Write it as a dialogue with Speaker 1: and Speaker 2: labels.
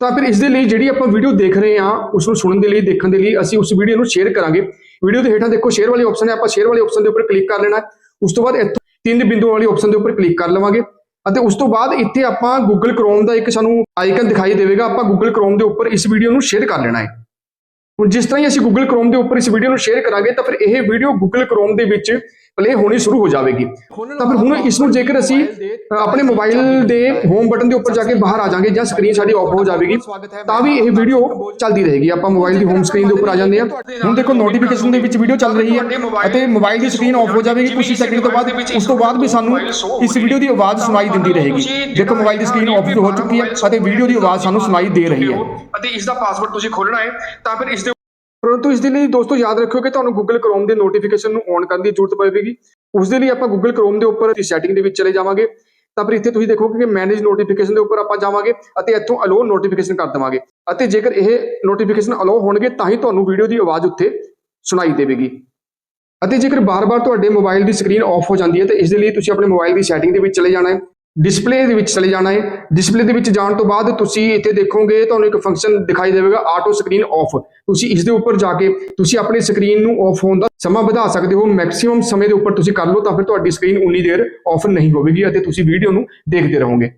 Speaker 1: ਤਾਂ ਫਿਰ ਇਸ ਦੇ ਲਈ ਜਿਹੜੀ ਆਪਾਂ ਵੀਡੀਓ ਦੇਖ ਰਹੇ ਹਾਂ ਉਸ ਨੂੰ ਸੁਣਨ ਦੇ ਲਈ, ਦੇਖਣ ਦੇ ਲਈ, ਅਸੀਂ ਉਸ ਵੀਡੀਓ ਨੂੰ ਸ਼ੇਅਰ ਕਰਾਂਗੇ। ਵੀਡੀਓ ਦੇ ਹੇਠਾਂ ਦੇਖੋ ਸ਼ੇਅਰ ਵਾਲੀ ਆਪਸ਼ਨ ਹੈ ਆਪਾਂ ਸ਼ੇਅਰ ਵਾਲੇ ਆਪਸ਼ਨ ਦੇ ਉੱਪਰ ਕਲਿੱਕ ਕਰ ਲੈਣਾ। ਉਸ ਤੋਂ ਬਾਅਦ ਇੱਥੋਂ ਤਿੰਨ ਬਿੰਦੂ ਵਾਲੀ ਆਪਸ਼ਨ ਦੇ ਉੱਪਰ ਕਲਿੱਕ ਕਰ ਲਵਾਂਗੇ। ਅਤੇ ਉਸ ਤੋਂ ਬਾਅਦ ਇੱਥੇ ਆਪਾਂ Google Chrome ਦਾ ਇੱਕ ਸਾਨੂੰ ਆਈਕਨ ਦਿਖਾਈ ਦੇਵੇਗਾ। ਆਪਾਂ Google Chrome ਦੇ ਉੱਪਰ ਇਸ ਵੀਡੀਓ ਨੂੰ ਸ਼ੇਅਰ ਕਰ ਲੈਣਾ ਹੈ। ਹੁਣ ਜਿਸ ਤਰ੍ਹਾਂ ਹੀ ਅਸੀਂ Google Chrome ਦੇ ਉੱਪਰ ਇਸ ਵੀਡੀਓ ਨੂੰ ਸ਼ੇਅਰ ਕਰਾਂਗੇ, ਤਾਂ ਫਿਰ ਇਹ ਵੀਡੀਓ Google Chrome ਦੇ ਵਿੱਚ ਪਲੇ ਹੋਣੀ ਸ਼ੁਰੂ ਹੋ ਜਾਵੇਗੀ। ਤਾਂ ਫਿਰ ਹੁਣ ਇਸ ਨੂੰ ਜੇਕਰ ਅਸੀਂ ਆਪਣੇ ਮੋਬਾਈਲ ਦੇ ਹੋਮ ਬਟਨ ਦੇ ਉੱਪਰ ਜਾ ਕੇ ਬਾਹਰ ਆ ਜਾਾਂਗੇ ਜਾਂ ਸਕਰੀਨ ਸਾਡੀ ਆਫ ਹੋ ਜਾਵੇਗੀ, ਤਾਂ ਵੀ ਇਹ ਵੀਡੀਓ ਚੱਲਦੀ ਰਹੇਗੀ। ਆਪਾਂ ਮੋਬਾਈਲ ਦੀ ਹੋਮ ਸਕਰੀਨ ਦੇ ਉੱਪਰ ਆ ਜਾਂਦੇ ਹਾਂ। ਹੁਣ ਦੇਖੋ ਨੋਟੀਫਿਕੇਸ਼ਨ ਦੇ ਵਿੱਚ ਵੀਡੀਓ ਚੱਲ ਰਹੀ ਹੈ ਅਤੇ ਮੋਬਾਈਲ ਦੀ ਸਕਰੀਨ ਆਫ ਹੋ ਜਾਵੇਗੀ। ਕੁਝ ਸੈਕਿੰਡ ਤੋਂ ਬਾਅਦ, ਉਸ ਤੋਂ ਬਾਅਦ ਵੀ ਸਾਨੂੰ ਇਸ ਵੀਡੀਓ ਦੀ ਆਵਾਜ਼ ਸੁਣਾਈ ਦਿੰਦੀ ਰਹੇਗੀ। ਦੇਖੋ ਮੋਬਾਈਲ ਦੀ ਸਕਰੀਨ ਆਫ ਹੋ ਚੁੱਕੀ ਹੈ ਅਤੇ ਵੀਡੀਓ ਦੀ ਆਵਾਜ਼ ਸਾਨੂੰ ਸੁਣਾਈ ਦੇ ਰਹੀ ਹੈ। ਅਤੇ ਇਸ ਦਾ ਪਾਸਵਰਡ ਤੁਸੀਂ ਖੋਲਣਾ ਹੈ, ਤਾਂ ਫਿਰ ਇਸ ਦੇ ਪਰੰਤੂ ਇਸ ਦੇ ਲਈ ਦੋਸਤੋ ਯਾਦ ਰੱਖਿਓ ਕਿ ਤੁਹਾਨੂੰ Google Chrome ਦੇ ਨੋਟੀਫਿਕੇਸ਼ਨ ਨੂੰ ਔਨ ਕਰਨ ਦੀ ਜ਼ਰੂਰਤ ਪਵੇਗੀ। ਉਸ ਦੇ ਲਈ ਆਪਾਂ Google Chrome ਦੇ ਉੱਪਰ ਦੀ ਸੈਟਿੰਗ ਦੇ ਵਿੱਚ ਚਲੇ ਜਾਵਾਂਗੇ। ਤਾਂ ਫਿਰ ਇੱਥੇ ਤੁਸੀਂ ਦੇਖੋਗੇ ਕਿ ਮੈਨੇਜ ਨੋਟੀਫਿਕੇਸ਼ਨ ਦੇ ਉੱਪਰ ਆਪਾਂ ਜਾਵਾਂਗੇ ਅਤੇ ਇੱਥੋਂ ਅਲੋ ਨੋਟੀਫਿਕੇਸ਼ਨ ਕਰ ਦੇਵਾਂਗੇ। ਅਤੇ ਜੇਕਰ ਇਹ ਨੋਟੀਫਿਕੇਸ਼ਨ ਅਲੋ ਹੋਣਗੇ ਤਾਂ ਹੀ ਤੁਹਾਨੂੰ ਵੀਡੀਓ ਦੀ ਆਵਾਜ਼ ਉੱਥੇ ਸੁਣਾਈ ਦੇਵੇਗੀ। ਅਤੇ ਜੇਕਰ ਬਾਰ-ਬਾਰ ਤੁਹਾਡੇ ਮੋਬਾਈਲ ਦੀ ਸਕਰੀਨ ਆਫ ਹੋ ਜਾਂਦੀ ਹੈ, ਤਾਂ ਇਸ ਦੇ ਲਈ ਤੁਸੀਂ ਆਪਣੇ ਮੋਬਾਈਲ ਦੀ ਸੈਟਿੰਗ ਦੇ ਵਿੱਚ ਚਲੇ ਜਾਣਾ ਹੈ। ਡਿਸਪਲੇ ਦੇ ਵਿੱਚ ਚਲੇ ਜਾਣਾ ਹੈ। ਡਿਸਪਲੇ ਦੇ ਵਿੱਚ ਜਾਣ ਤੋਂ ਬਾਅਦ ਤੁਸੀਂ ਇੱਥੇ ਦੇਖੋਗੇ, ਤੁਹਾਨੂੰ ਇੱਕ ਫੰਕਸ਼ਨ ਦਿਖਾਈ ਦੇਵੇਗਾ ਆਟੋ ਸਕਰੀਨ ਆਫ ਤੁਸੀਂ ਇਸ ਦੇ ਉੱਪਰ ਜਾ ਕੇ ਤੁਸੀਂ ਆਪਣੀ ਸਕਰੀਨ ਨੂੰ ਆਫ ਹੋਣ ਦਾ ਸਮਾਂ ਵਧਾ ਸਕਦੇ ਹੋ। ਮੈਕਸਿਮਮ ਸਮੇਂ ਦੇ ਉੱਪਰ ਤੁਸੀਂ ਕਰ ਲਓ, ਤਾਂ ਫਿਰ ਤੁਹਾਡੀ ਸਕਰੀਨ ਉਨੀ ਦੇਰ ਆਫ ਨਹੀਂ ਹੋਵੇਗੀ ਅਤੇ ਤੁਸੀਂ ਵੀਡੀਓ ਨੂੰ ਦੇਖਦੇ ਰਹੋਗੇ।